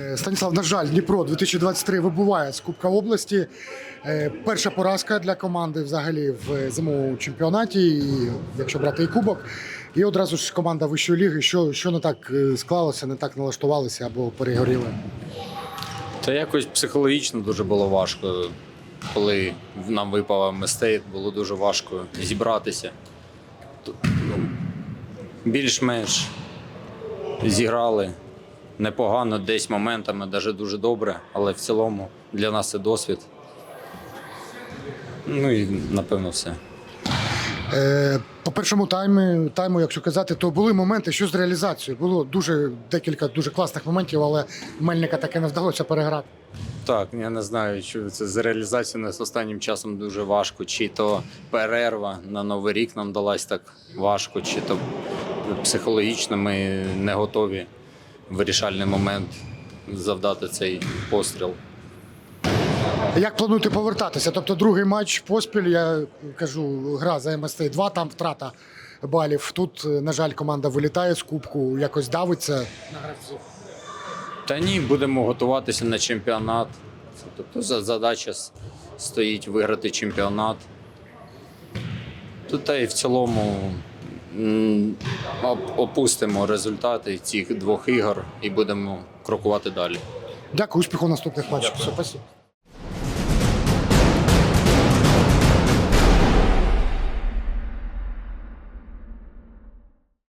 Е, Станіслав, на жаль, Дніпро 2023 вибуває з Кубка області. Е, Перша поразка для команди взагалі в зимовому чемпіонаті, якщо брати і кубок. І одразу ж команда вищої ліги, що, що не так е, склалося, не так налаштувалися або перегоріли. Та якось психологічно дуже було важко. Коли нам випала мистейт, було дуже важко зібратися. Ну, Більш-менш зіграли непогано, десь моментами, навіть дуже добре, але в цілому для нас це досвід. Ну і напевно все. Е, По першому таймі, тайму, якщо казати, то були моменти, що з реалізацією. Було дуже декілька дуже класних моментів, але Мельника таке не вдалося переграти. Так, я не знаю, що це з реалізацією нас останнім часом дуже важко. Чи то перерва на Новий рік нам далась так важко, чи то психологічно ми не готові вирішальний момент завдати цей постріл. Як плануєте повертатися? Тобто другий матч поспіль, я кажу, гра за МСТ 2 там втрата балів. Тут, на жаль, команда вилітає з кубку, якось давиться на гравців. Та ні, будемо готуватися на чемпіонат. Тобто задача стоїть виграти чемпіонат. Тут та й в цілому опустимо результати цих двох ігор і будемо крокувати далі. Дякую, успіху наступних. Все, спасибо.